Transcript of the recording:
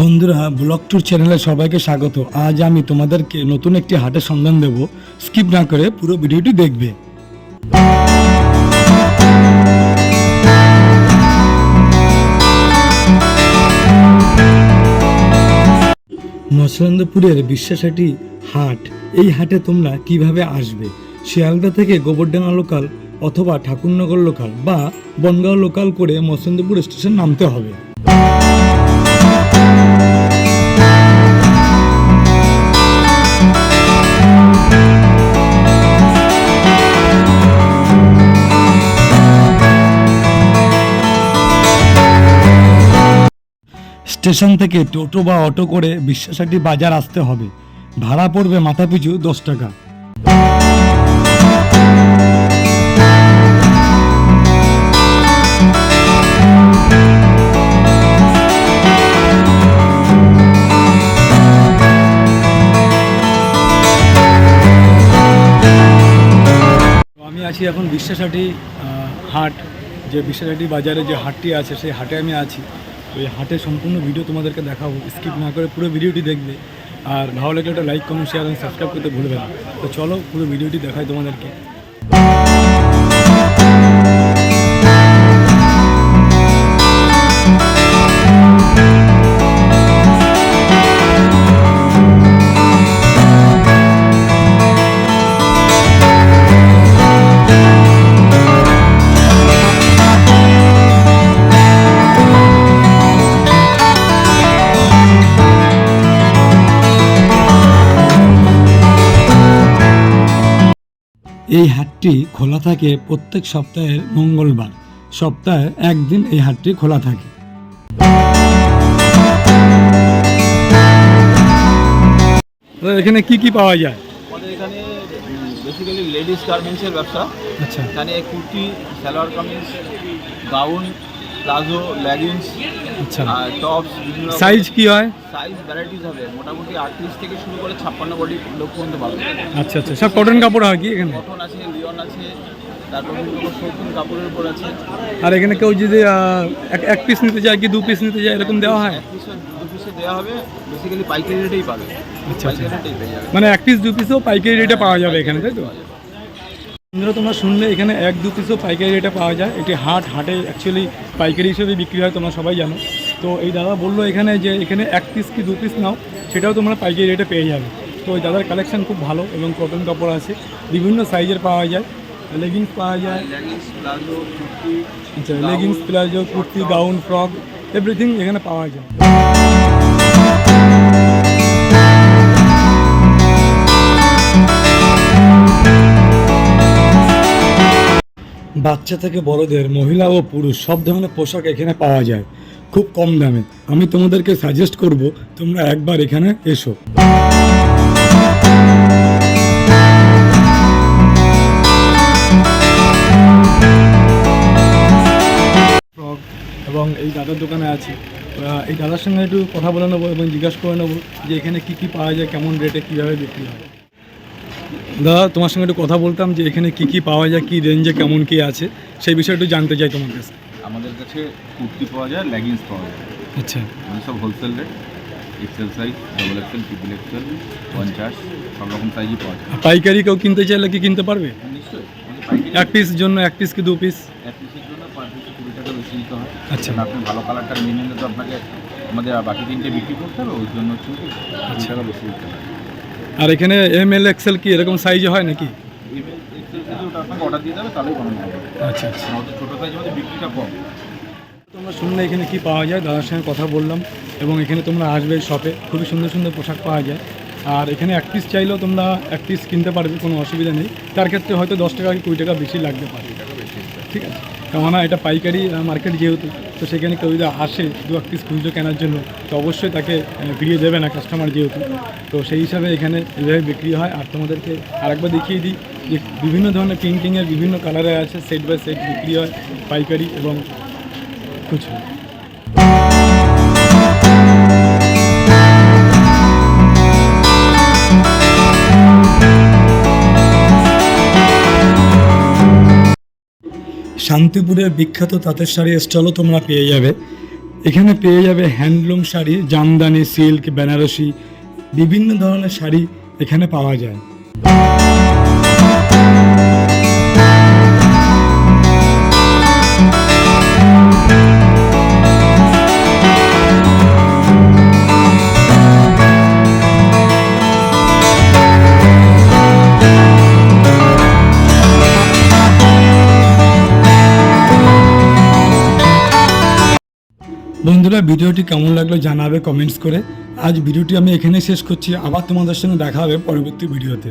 বন্ধুরা blog tour চ্যানেলে সবাইকে স্বাগত। আজ আমি তোমাদেরকে নতুন একটি হাটের সন্ধান দেব। স্কিপ না করে পুরো ভিডিওটি দেখবে। মসলন্দপুরের বিশ্বাসাটি হাট। এই হাটে তোমরা কীভাবে আসবে? শিয়ালদা থেকে গোবরডাঙ্গা লোকাল অথবা ঠাকুরনগর লোকাল বা বনগাঁও লোকাল করে মসলন্দপুর স্টেশন নামতে হবে। স্টেশন থেকে টোটো বা অটো করে বিশ্বাসাটি বাজার আসতে হবে। ভাড়া পড়বে মাথাপিছু দশ টাকা। আমি আছি এখন বিশ্বাসাটি হাট। যে বিশ্বাসাটি বাজারে যে হাটটি আছে, সেই হাটে আমি আছি। হাটে হাটের সম্পূর্ণ ভিডিও তোমাদেরকে দেখাবো। স্কিপ না করে পুরো ভিডিওটি দেখবে। আর ভালো লাগলে একটা লাইক কমেন্ট শেয়ার এবং সাবস্ক্রাইব করতে ভুলবে না। তো চলো পুরো ভিডিওটি দেখাই তোমাদেরকে। এই হাটটি খোলা থাকে প্রত্যেক সপ্তাহের মঙ্গলবার। সপ্তাহে একদিন এই হাটটি খোলা থাকে। এখানে কি কি পাওয়া যায়? আমাদের এখানে বেসিক্যালি লেডিস গার্মেন্টসের ব্যবসা। আচ্ছা। এখানে kurti salwar kameez gown palazzo leggings আচ্ছা। টপস সাইজ কি হয়? সাইজ ভ্যারাইটিস হবে। মোটামুটি আটত্রিশ থেকে শুরু করে ছাপ্পান্ন বডি লোক পর্যন্ত পাবে। আচ্ছা আচ্ছা। সব কটন কাপড় হয় কি এখানে? কটন আছে লিওন আছে তারপর শৌখিন কাপড়ের উপর আছে। আর এখানে কেউ যদি এক পিস নিতে চায় কি দু পিস নিতে চায় এরকম দেওয়া হয়? দু পিসে দেওয়া হবে। বেসিক্যালি পাইকারি রেটেই পাবে। আচ্ছা, আচ্ছা। মানে এক পিস দু পিসও পাইকারি রেটে পাওয়া যাবে এখানে তাই তো? বন্ধুরা, তোমরা শুনলে, এখানে এক দু পিসও পাইকারি রেটে পাওয়া যায়। এটি হাট, হাটে অ্যাকচুয়ালি পাইকারি হিসেবে বিক্রি হয়, তোমরা সবাই জানো। তো এই দাদা বলল এখানে যে, এখানে এক পিস কি দু পিস নাও, সেটাও তোমরা পাইকারি রেটে পেয়ে যাবে। তো ওই দাদার কালেকশন খুব ভালো এবং কটন কাপড় আছে। বিভিন্ন সাইজের পাওয়া যায়। লেগিংস পাওয়া যায়। আচ্ছা leggings palazzo, kurti gown frock everything এখানে পাওয়া যায়। বাচ্চা থেকে বড়দের, মহিলা ও পুরুষ, সব ধরনের পোশাক এখানে পাওয়া যায়। খুব কম দামে। আমি তোমাদেরকে সাজেস্ট করব, তোমরা একবার এখানে এসো। এবং এই দাদার দোকানে আছি। এই দাদার সঙ্গে একটু কথা বলে নেব এবং জিজ্ঞাসা করে নেব যে এখানে কি কি পাওয়া যায়, কেমন রেটে কীভাবে বিক্রি হয়। দাদা তোমার সঙ্গে একটু কথা বলতাম যে এখানে কি কি পাওয়া যায় কি রেঞ্জে কেমন কি আছে সেই বিষয়ে একটু জানতে চাই তোমার কাছে। আমাদের কাছে কুর্তি পাওয়া যায় লেগিংস পাওয়া যায়। আচ্ছা। মানে সব wholesale rate XL size double XL triple XL পঞ্চাশ সব রকম সাইজই পাওয়া যায়। পাইকারি কেউ কিনতে চাইলে কি কিনতে পারবে? নিশ্চয়ই। এক পিস জন্য এক পিস কি দু পিস এক পিসের জন্য পার পিসে কুড়ি টাকা বেশি দিতে হয়। আচ্ছা। আপনি ভালো কালারটা নিয়ে নিলে তো আপনাকে আমাদের বাকি তিনটে বিক্রি করতে হবে ওই জন্য হচ্ছে কুড়ি টাকা বেশি নিতে হয়। আর এখানে এম এল এক্সেল কি, এরকম সাইজে হয় নাকি? আচ্ছা আচ্ছা। তোমরা শুনলে এখানে কি পাওয়া যায়? দাদার সঙ্গে কথা বললাম এবং এখানে তোমরা আসবে শপে খুবই সুন্দর সুন্দর পোশাক পাওয়া যায়। আর এখানে এক পিস চাইলেও তোমরা এক পিস কিনতে পারবে, কোনো অসুবিধা নেই। তার ক্ষেত্রে হয়তো দশ টাকা কি কুড়ি টাকা বেশি লাগতে পারে। ঠিক আছে? কেননা এটা পাইকারি মার্কেট যেহেতু, তো সেখানে কেউ যদি আসে দু এক পিস খুঁজো কেনার জন্য, তো অবশ্যই তাকে ফিরিয়ে দেবে না কাস্টমার যেহেতু। তো সেই হিসাবে এখানে এইভাবে বিক্রি হয়। আর তোমাদেরকে আরেকবার দেখিয়ে দিই যে বিভিন্ন ধরনের প্রিন্টিংয়ের বিভিন্ন কালারে আছে সেট বাই সেট বিক্রি হয় পাইকারি এবং খুচরো। শান্তিপুরের বিখ্যাত তাঁতের শাড়ি স্টলও তোমরা পেয়ে যাবে। এখানে পেয়ে যাবে হ্যান্ডলুম শাড়ি, জামদানি, সিল্ক, বেনারসি, বিভিন্ন ধরনের শাড়ি এখানে পাওয়া যায়। বন্ধুরা, ভিডিওটি কেমন লাগল জানাবে কমেন্টস করে। আজ ভিডিওটি আমি এখানে শেষ করছি। আবার তোমাদের সঙ্গে দেখা হবে পরবর্তী ভিডিওতে।